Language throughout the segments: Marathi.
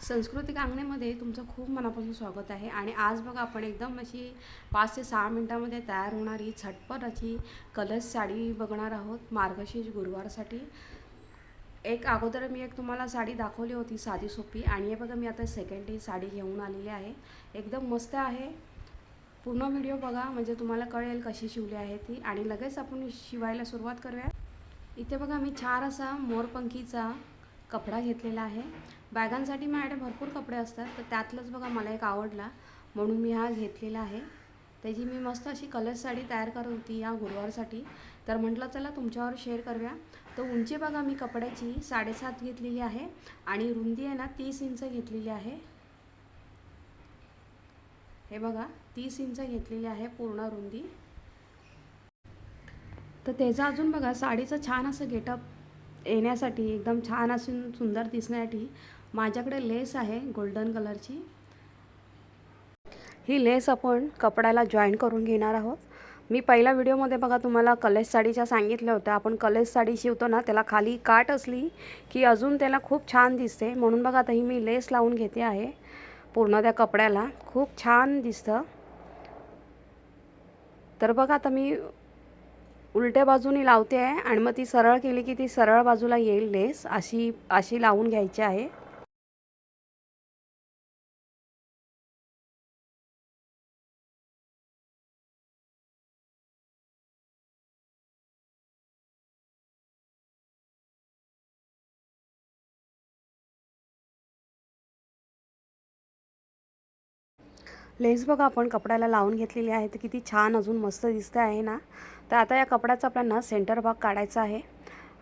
संस्कृतिक अंगणेमध्ये तुमचं खूप मनापासून स्वागत आहे. आणि आज बघा आपण एकदम अशी पाच ते सहा मिनटामध्ये तयार होणारी झटपट अशी कलश साडी बघणार आहोत मार्गशीर्ष गुरुवारसाठी. एक अगोदर मी एक तुम्हाला साडी दाखवली होती साधी सोपी. आणि हे बघा मी आता सेकंड ही साडी घेऊन आलेली आहे. एकदम मस्त आहे. पूर्ण व्हिडिओ बघा म्हणजे तुम्हाला कळेल कशी शिवली आहे ती. आणि लगेच आपण शिवायला सुरुवात करूया. इथे बघा मी छान असा मोरपंखीचा कपडा घेतलेला आहे. बॅगांसाठी माझ्याकडे भरपूर कपडे असतात तर त्यातलंच बघा मला एक आवडला. म्हणून मी हा घेतलेला आहे. त्याची मी मस्त अशी कलर साडी तयार करत होती या गुरुवारसाठी. तर म्हटलं चला तुमच्यावर शेअर करूया. तर उंची बघा मी कपड्याची साडेसात घेतलेली आहे आणि रुंदी आहे ना तीस इंच घेतलेली आहे. हे बघा तीस इंच घेतलेली आहे पूर्ण रुंदी. तर त्याचं अजून बघा साडीचं छान असं गेटअप येण्यासाठी एकदम छान असून सुंदर दिसण्यासाठी माझ्याकडे लेस आहे गोल्डन कलरची. ही लेस आपण कपड्याला जॉईन करून घेणार आहोत. मी पहिल्या व्हिडिओमध्ये बघा तुम्हाला कलेश साडीच्या सांगितल्या होत्या. आपण कलेश साडी शिवतो ना त्याला खाली काट असली की अजून त्याला खूप छान दिसते. म्हणून बघा आता ही मी लेस लावून घेते आहे. पूर्ण त्या कपड्याला खूप छान दिसतं. तर बघा आता मी उलट्या बाजूनी लावते आहे आणि मग ती सरळ केली की ती सरळ बाजूला येईल लेस अशी अशी लावून घ्यायची आहे. लेस बघा आपण कपड्याला लावून घेतलेली आहे तर किती छान अजून मस्त दिसते आहे ना? तर आता या कपड्याचा आपल्याला सेंटर भाग काढायचा आहे.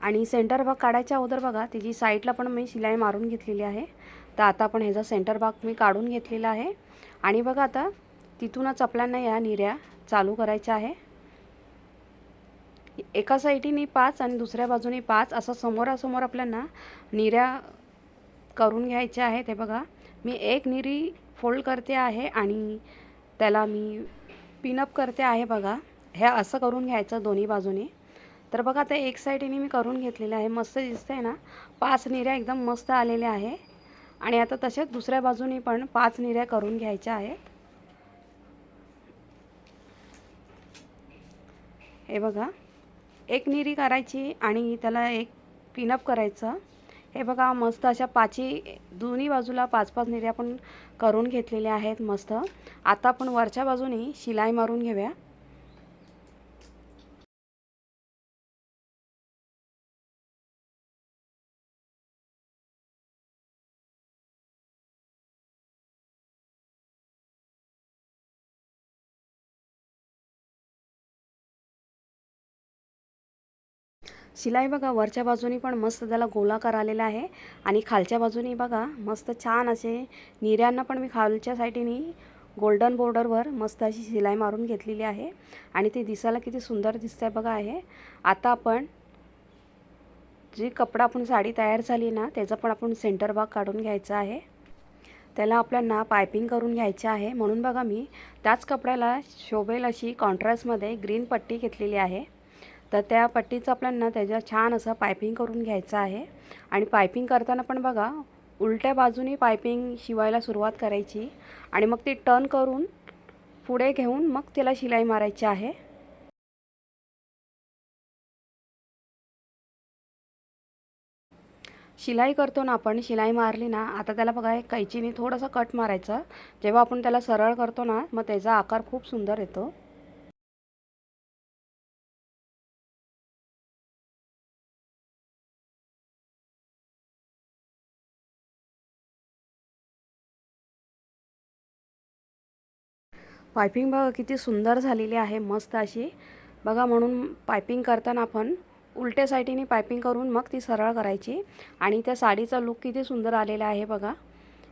आणि सेंटर भाग काढायच्या अगोदर बघा त्याची साईडला पण मी शिलाई मारून घेतलेली आहे. तर आता आपण ह्याचा सेंटर भाग मी काढून घेतलेला आहे. आणि बघा आता तिथूनच आपल्याला या निर्या चालू करायच्या आहे. एका साईडीने पाच आणि दुसऱ्या बाजूने पाच असं समोरासमोर आपल्याला निर्या करून घ्यायच्या आहेत. हे बघा मी एक निरी फोल्ड करते आहे आणि त्याला मी पिनअप करते आहे बघा. हे असं करून घ्यायचं दोन्ही बाजूने. तर बघा आता एक साईडने मी करून घेतलेलं आहे. मस्त दिसतं आहे ना? पाच निऱ्या एकदम मस्त आलेल्या आहे. आणि आता तसेच दुसऱ्या बाजूने पण पाच निऱ्या करून घ्यायच्या आहेत. हे बघा एक निरी करायची आणि त्याला एक पिनअप करायचं. हे बघा मस्त अशा पाची दोन्ही बाजूला पाच पाच निऱ्या पण करून घेतलेल्या आहेत मस्त. आता आपण वरच्या बाजूने शिलाई मारून घेऊया. शिलाई बघा वरच्या बाजूनी पण मस्त त्याला गोलाकार आलेला आहे. आणि खालच्या बाजूनी बघा मस्त छान असे निर्यांना पण मी खालच्या साईडीनी गोल्डन बॉर्डरवर मस्त अशी शिलाई मारून घेतलेली आहे. आणि ते दिसायला किती सुंदर दिसतं आहे बघा आहे. आता आपण जी कपडा आपण साडी तयार झाली ना त्याचा पण आपण सेंटर भाग काढून घ्यायचा आहे. त्याला आपल्याला पायपिंग करून घ्यायचं आहे. म्हणून बघा मी त्याच कपड्याला शोभेल अशी कॉन्ट्रास्टमध्ये ग्रीन पट्टी घेतलेली आहे. तर त्या पट्टीचं आपल्याला त्याच्या छान असं पायपिंग करून घ्यायचं आहे. आणि पायपिंग करताना पण बघा उलट्या बाजूनी पायपिंग शिवायला सुरुवात करायची. आणि मग ती टर्न करून पुढे घेऊन मग तिला शिलाई मारायची आहे. शिलाई करतो ना आपण शिलाई मारली ना आता त्याला बघा एक कैचीने थोडंसं कट मारायचं. जेव्हा आपण त्याला सरळ करतो ना मग त्याचा आकार खूप सुंदर येतो. पायपिंग बघा किती सुंदर झालेली आहे मस्त अशी. बघा म्हणून पायपिंग करताना आपण उलट्या साईडीने पायपिंग करून मग ती सरळ करायची. आणि त्या साडीचा लुक किती सुंदर आलेला आहे बघा.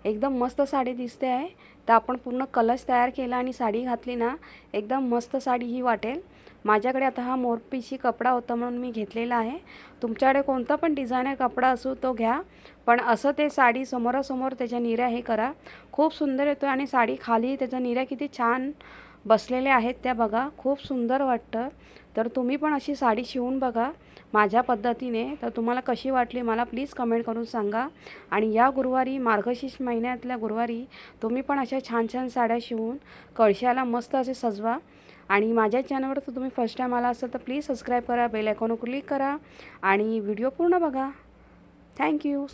एकदम मस्त साडी दिसते आहे. तर आपण पूर्ण कलश तयार केला आणि साडी घातली ना एकदम मस्त साडी ही वाटेल. माझ्याकडे आता हा मोरपीशी कपडा होता म्हणून मी घेतलेला आहे. तुमच्याकडे कोणता पण डिझायनर कपडा असो तो घ्या पण असं ते साडी समोरासमोर त्याच्या निऱ्या हे करा. खूप सुंदर येतो आणि साडी खाली त्याच्या निऱ्या किती छान बसलेल्या आहेत त्या बघा खूप सुंदर वाटतं. तर तुम्ही पण अशी साडी शिवून बघा माझ्या पद्धतीने. तर तुम्हाला कशी वाटली मला प्लीज कमेंट करून सांगा. आणि या गुरुवारी मार्गशीर्ष महिन्यातल्या गुरुवारी तुम्ही पण अशा छान छान साड्या शिवून कळशाला मस्त असे सजवा. आणि माझ्या चॅनलवर तर तुम्ही फर्स्ट टाईम आला असेल तर प्लीज सबस्क्राईब करा बेल आयकॉनवर क्लिक करा. आणि व्हिडिओ पूर्ण बघा. थँक्यू